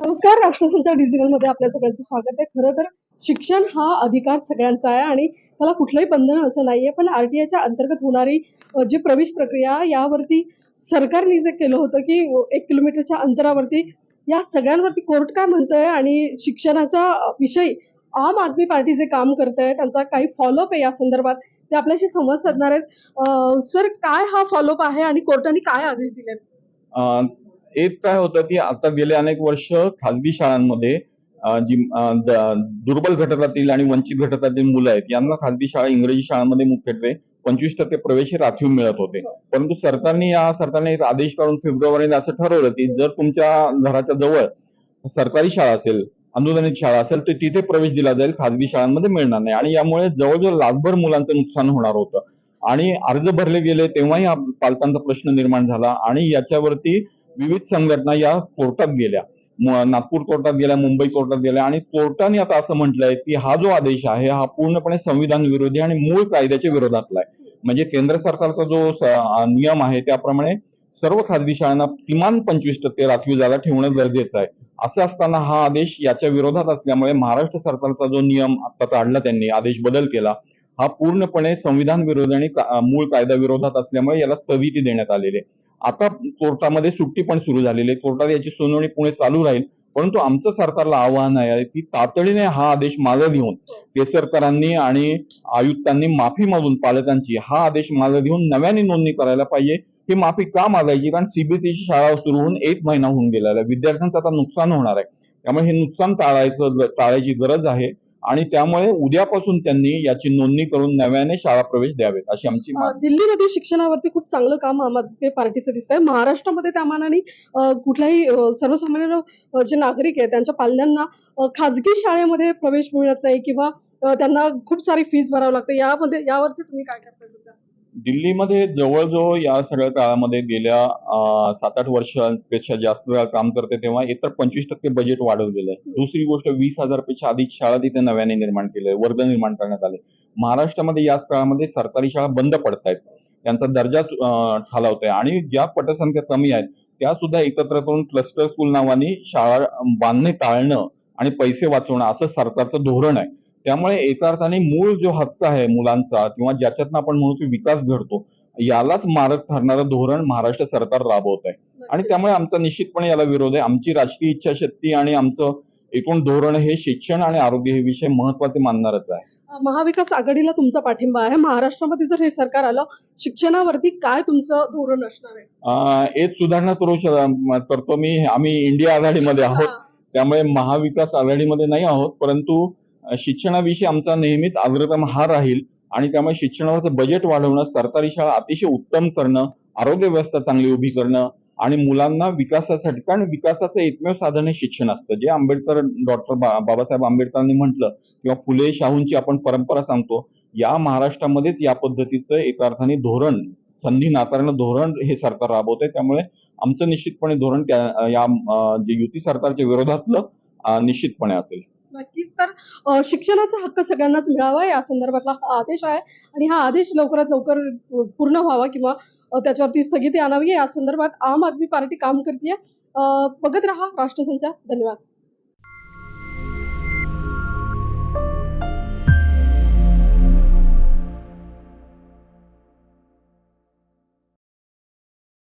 नमस्कार राष्ट्रसंचार डिजिटलमध्ये आपल्या सगळ्यांचं स्वागत आहे. खरं तर शिक्षण हा अधिकार सगळ्यांचा आहे आणि त्याला कुठलंही बंधन असं नाहीये पण आरटीआयच्या अंतर्गत होणारी जी प्रवेश प्रक्रिया यावरती सरकारने जे केलं होतं की एक किलोमीटरच्या अंतरावरती या सगळ्यांवरती कोर्ट काय म्हणतंय आणि शिक्षणाचा विषय आम आदमी पार्टी जे काम करत आहे त्यांचा काही फॉलोअप आहे या संदर्भात ते आपल्याशी संवाद साधणार आहेत. सर काय हा फॉलोअप आहे आणि कोर्टाने काय आदेश दिलेत? एक काय होतं की आता गेले अनेक वर्ष खाजगी शाळांमध्ये जी दुर्बल घटकातील आणि वंचित घटकातील मुलं आहेत यांना खाजगी शाळा इंग्रजी शाळांमध्ये मुख्यत्वे पंचवीस टक्के प्रवेश हे राखीव मिळत होते. परंतु सरकारने या सरकारने एक आदेश काढून फेब्रुवारीला असं ठरवलं की जर तुमच्या घराच्या जवळ सरकारी शाळा असेल अनुदानित शाळा असेल तर तिथे प्रवेश दिला जाईल खाजगी शाळांमध्ये मिळणार नाही. आणि यामुळे जवळजवळ लाखभर मुलांचं नुकसान होणार होतं. आणि अर्ज भरले गेले तेव्हाही हा पालकांचा प्रश्न निर्माण झाला. आणि याच्यावरती विविध संघटना या कोर्टात गेल्या. नागपूर कोर्टात गेल्या मुंबई कोर्टात गेल्या आणि कोर्टाने आता असं म्हटलंय की हा जो आदेश आहे हा पूर्णपणे संविधान विरोधी आणि मूळ कायद्याच्या विरोधातला आहे. म्हणजे केंद्र सरकारचा जो नियम आहे त्याप्रमाणे सर्व खाजगी शाळांना किमान पंचवीस टक्के राखीव जागा ठेवणं गरजेचं आहे. असं असताना हा आदेश याच्या विरोधात असल्यामुळे महाराष्ट्र सरकारचा जो नियम आता काढला त्यांनी आदेश बदल केला हा पूर्णपणे संविधान विरोधी आणि मूळ कायदा विरोधात असल्यामुळे याला स्थगिती देण्यात आलेली आहे. आता कोर्टामध्ये सुट्टी पण सुरू झालेली आहे. कोर्टात याची सुनावणी पुढे चालू राहील. परंतु आमचं सरकारला आव्हान आहे की तातडीने हा आदेश मागे घेऊन केसरकरांनी आणि आयुक्तांनी माफी मागून पालकांची हा आदेश मागे घेऊन नव्याने नोंदणी करायला पाहिजे. ही माफी का मागायची? कारण सीबीएसईची शाळा सुरू होऊन एक महिना होऊन गेलेला आहे. विद्यार्थ्यांचं आता नुकसान होणार आहे. त्यामुळे हे नुकसान टाळायचं टाळायची गरज आहे. आणि त्यामुळे उद्यापासून त्यांनी याची नोंदणी करून नव्याने शाळा प्रवेश द्यावेत अशी आमची मागणी. दिल्लीमध्ये शिक्षणावरती खूप चांगलं काम आम आदमी पार्टीचं दिसतंय. महाराष्ट्रामध्ये त्या मानाने अ, कुठल्याही अ, सर्वसामान्य अ, जे नागरिक आहेत त्यांच्या पाल्यांना अ, खाजगी शाळेमध्ये प्रवेश मिळत नाही किंवा अ, त्यांना खूप सारी फीस भरावं लागते. यामध्ये यावरती तुम्ही काय सध्या दिल्लीमध्ये जवळजवळ या सगळ्या काळामध्ये गेल्या सात आठ वर्षांपेक्षा जास्त वेळा काम करते तेव्हा इतर पंचवीस टक्के बजेट वाढवलेलं आहे. दुसरी गोष्ट वीस हजारपेक्षा अधिक शाळा तिथे नव्याने निर्माण केल्या वर्ग निर्माण करण्यात आले महाराष्ट्रामध्ये याच काळामध्ये सरकारी शाळा बंद पडत आहेत. त्यांचा दर्जा अं, आणि ज्या पटसंख्या कमी आहेत त्या सुद्धा एकत्र करून क्लस्टर स्कूल नावाने शाळा बांधणे टाळणं आणि पैसे वाचवणं असं सरकारचं धोरण आहे. त्यामुळे एका अर्थाने मूळ जो हक्क आहे मुलांचा किंवा ज्याच्यातनं आपण म्हणू की विकास घडतो यालाच मारक ठरणारं धोरण महाराष्ट्र सरकार राबवत आहे आणि त्यामुळे आमचा निश्चितपणे याला विरोध आहे. आमची राजकीय इच्छाशक्ती आणि आमचं एकूण धोरण हे शिक्षण आणि आरोग्य हे विषय महत्त्वाचे मानणारच आहे. महाविकास आघाडीला तुमचा पाठिंबा आहे. महाराष्ट्रामध्ये जर हे सरकार आलं शिक्षणावरती काय तुमचं धोरण असणार आहे? एक सुधारणा करू करतो मी. आम्ही इंडिया आघाडीमध्ये आहोत. त्यामुळे महाविकास आघाडीमध्ये नाही आहोत परंतु शिक्षणाविषयी आमचा नेहमीच अग्रक्रम हा राहील. आणि त्यामुळे शिक्षणावरचं बजेट वाढवणं सरकारी शाळा अतिशय उत्तम करणं आरोग्य व्यवस्था चांगली उभी करणं आणि मुलांना विकासासाठी कारण विकासाचं एकमेव साधन हे शिक्षण असतं. जे आंबेडकर डॉक्टर बाबासाहेब आंबेडकरांनी म्हटलं किंवा फुले शाहूंची आपण परंपरा सांगतो या महाराष्ट्रामध्येच या पद्धतीचं एका अर्थाने धोरण संधी नाकारणं धोरण हे सरकार राबवतंय. त्यामुळे आमचं निश्चितपणे धोरण त्या या जे युती सरकारच्या विरोधातलं निश्चितपणे असेल. नक्कीच. तर शिक्षणाचा हक्क सगळ्यांनाच मिळावा या संदर्भातला हा आदेश आहे. आणि हा आदेश लवकरात लवकर पूर्ण व्हावा किंवा त्याच्यावरती स्थगिती आणावी. या संदर्भात आम आदमी पार्टी काम करते बघत राहा राष्ट्रसंचार. धन्यवाद.